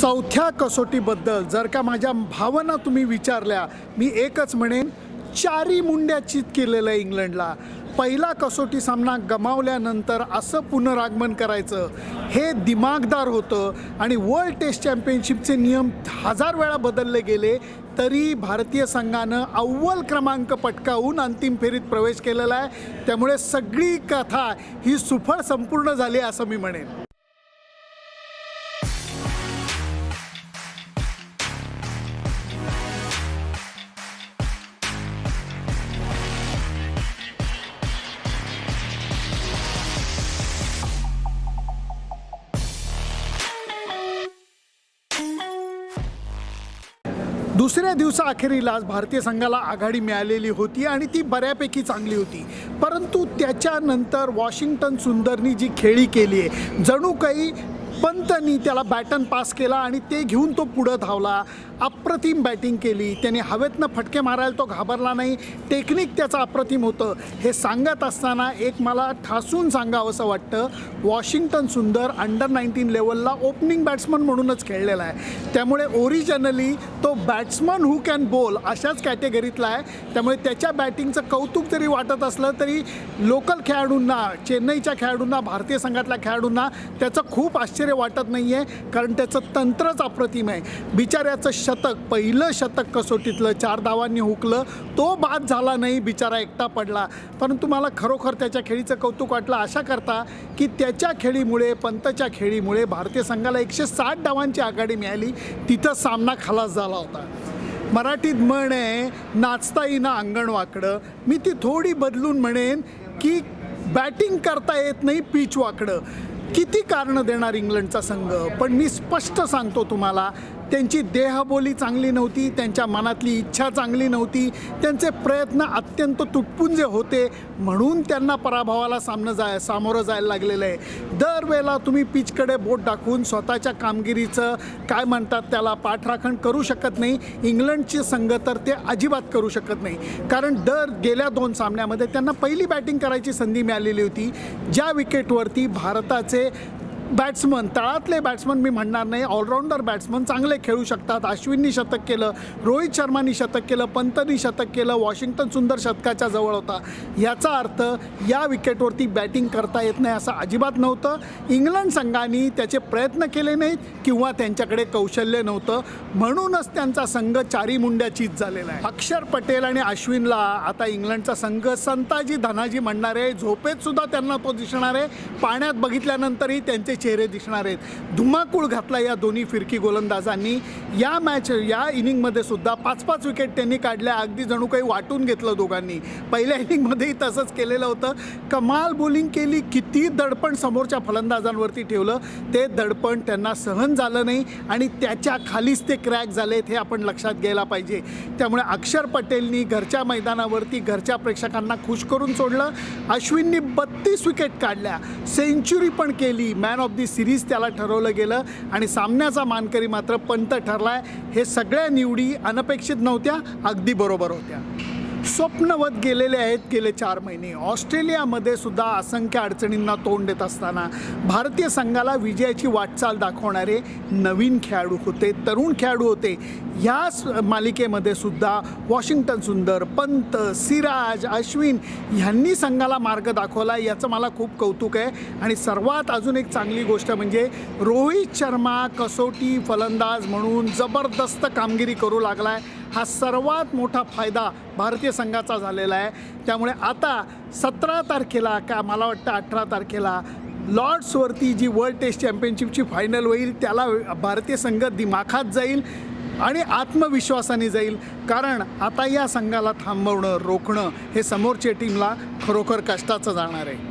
चौथ्या कसोटीबद्दल जर का माझ्या भावना तुम्ही विचारल्या मी एकच म्हणेन चारी मुंड्या चित केलेलं आहे इंग्लंडला. पहिला कसोटी सामना गमावल्यानंतर असं पुनरागमन करायचं हे दिमागदार होतं आणि वर्ल्ड टेस्ट चॅम्पियनशिपचे नियम हजार वेळा बदलले गेले तरी भारतीय संघानं अव्वल क्रमांक पटकावून अंतिम फेरीत प्रवेश केलेला आहे. त्यामुळे सगळी कथा ही सुफळ संपूर्ण झाली असं मी म्हणेन. दुसऱ्या दिवसाअखेरीलाच भारतीय संघाला आघाडी मिळालेली होती आणि ती बऱ्यापैकी चांगली होती. परंतु त्याच्यानंतर वॉशिंग्टन सुंदरनी जी खेळी केली आहे जणू काही पंतनी त्याला बॅटन पास केला आणि ते घेऊन तो पुढं धावला. अप्रतिम बॅटिंग केली. त्याने हवेतनं फटके मारायला तो घाबरला नाही. टेक्निक त्याचं अप्रतिम होतं. हे सांगत असताना एक मला ठासून सांगावंसं वाटतं. वॉशिंग्टन सुंदर अंडर नाईन्टीन लेवलला ओपनिंग बॅट्समन म्हणूनच खेळलेला आहे. त्यामुळे ओरिजिनली तो बॅट्समन हू कॅन बोल अशाच कॅटेगरीतला आहे. त्यामुळे त्याच्या बॅटिंगचं कौतुक जरी वाटत असलं तरी लोकल खेळाडूंना चेन्नईच्या खेळाडूंना भारतीय संघातल्या खेळाडूंना त्याचं खूप आश्चर्य वाटत नाही आहे कारण त्याचं तंत्रच अप्रतिम आहे. बिचाऱ्याचं शतक पहिलं शतक कसोटीतलं चार धावांनी हुकलं तो बाद झाला नाही बिचारा एकटा पडला. परंतु मला खरोखर त्याच्या खेळीचं कौतुक वाटलं अशा करता की त्याच्या खेळीमुळे पंतच्या खेळीमुळे भारतीय संघाला एकशे साठ धावांची आघाडी मिळाली तिथं सामना खलास झाला होता. मराठीत म्हण आहे नाचता येईना अंगण वाकडं मी ती थोडी बदलून म्हणेन की बॅटिंग करता येत नाही पिच वाकडं. किती कारणं देणार इंग्लंडचा संघ? पण मी स्पष्ट सांगतो तुम्हाला त्यांची देहबोली चांगली नव्हती त्यांच्या मनातली इच्छा चांगली नव्हती त्यांचे प्रयत्न अत्यंत तुटपुंजे होते म्हणून त्यांना पराभवाला सामनं जाय सामोरं जायला लागलेलं आहे. दरवेळेला तुम्ही पिचकडे बोट दाखवून स्वतःच्या कामगिरीचं काय म्हणतात त्याला पाठराखण करू शकत नाही इंग्लंडचे संघ तर ते अजिबात करू शकत नाही. कारण दर गेल्या दोन सामन्यामध्ये त्यांना पहिली बॅटिंग करायची संधी मिळालेली होती. ज्या विकेटवरती भारताचे बॅट्समन तळातले बॅट्समन मी म्हणणार नाही. ऑलराऊंडर बॅट्समन चांगले खेळू शकतात. अश्विननी शतक केलं रोहित शर्मानी शतक केलं पंतनी शतक केलं वॉशिंग्टन सुंदर शतकाच्या जवळ होता. याचा अर्थ या विकेटवरती बॅटिंग करता येत नाही असं अजिबात नव्हतं. इंग्लंड संघाने त्याचे प्रयत्न केले नाहीत किंवा त्यांच्याकडे कौशल्य नव्हतं. म्हणूनच त्यांचा संघ चारी मुंड्या चीज झालेला आहे. अक्षर पटेल आणि अश्विनला आता इंग्लंडचा संघ संताजी धनाजी म्हणणारे झोपेत सुद्धा त्यांना तो दिसणार आहे पाण्यात बघितल्यानंतरही त्यांचे चेहरे दिसणार आहेत. धुमाकूळ घातला या दोन्ही फिरकी गोलंदाजांनी. या मॅच या इनिंगमध्ये सुद्धा पाच पाच विकेट त्यांनी काढल्या. अगदी जणू काही वाटून घेतलं दोघांनी. पहिल्या इनिंगमध्येही तसंच केलेलं होतं. कमाल बॉलिंग केली. किती दडपण समोरच्या फलंदाजांवरती ठेवलं. ते दडपण त्यांना सहन झालं नाही आणि त्याच्या खालीच ते क्रॅक झालेत हे आपण लक्षात घ्यायला पाहिजे. त्यामुळे अक्षर पटेलनी घरच्या मैदानावरती घरच्या प्रेक्षकांना खुश करून सोडलं. अश्विननी बत्तीस विकेट काढल्या. सेंचुरी पण केली. मॅन ऑफ दी सिरीज त्याला ठरवलं गेलं आणि सामन्याचा मानकरी मात्र पंत ठरलाय. हे सगळ्या निवडी अनपेक्षित नव्हत्या अगदी बरोबर होत्या. स्वप्नवत गेलेले आहेत गेले चार महिने. ऑस्ट्रेलियामध्ये सुद्धा असंख्य अडचणींना तोंड देत असताना भारतीय संघाला विजयाची वाटचाल दाखवणारे नवीन खेळाडू होते तरुण खेळाडू होते. ह्या मालिकेमध्ये सुद्धा वॉशिंग्टन सुंदर पंत सिराज अश्विन ह्यांनी संघाला मार्ग दाखवला याचं मला खूप कौतुक आहे. आणि सर्वात अजून एक चांगली गोष्ट म्हणजे रोहित शर्मा कसोटी फलंदाज म्हणून जबरदस्त कामगिरी करू लागला आहे हा सर्वात मोठा फायदा भारतीय संघाचा झालेला आहे. त्यामुळे आता सतरा तारखेला का मला वाटतं अठरा तारखेला लॉर्ड्सवरती जी वर्ल्ड टेस्ट चॅम्पियनशिपची फायनल होईल त्याला भारतीय संघ दिमाखात जाईल आणि आत्मविश्वासाने जाईल. कारण आता या संघाला थांबवणं रोखणं हे समोरच्या टीमला खरोखर कष्टाचं जाणार आहे.